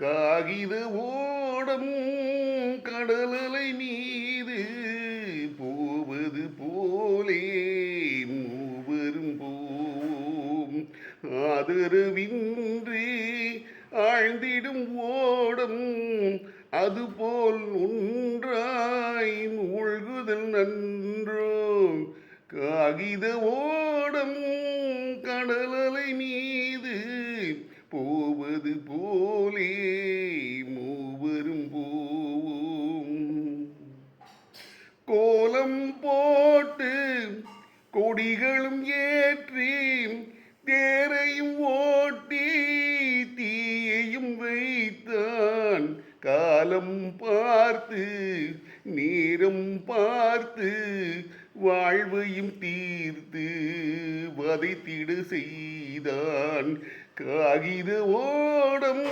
காகித ஓடம் கடலலை மீது போவது போலே மூவரும் போம் ஆதரவின்றி ஆழ்ந்திடும் ஓடம் அதுபோல் ஒன்றாய் மூழ்குதல் நன்றோ. காகித ஓடம் கடலலை மீது கோலம் போட்டு கொடிகளும் ஏற்றி தேரையும் ஓட்டி தீயையும் வைத்தான். காலம் பார்த்து நேரம் பார்த்து வாழ்வையும் தீர்த்து வதைத்திடு செய்தான். காகித ஓடம்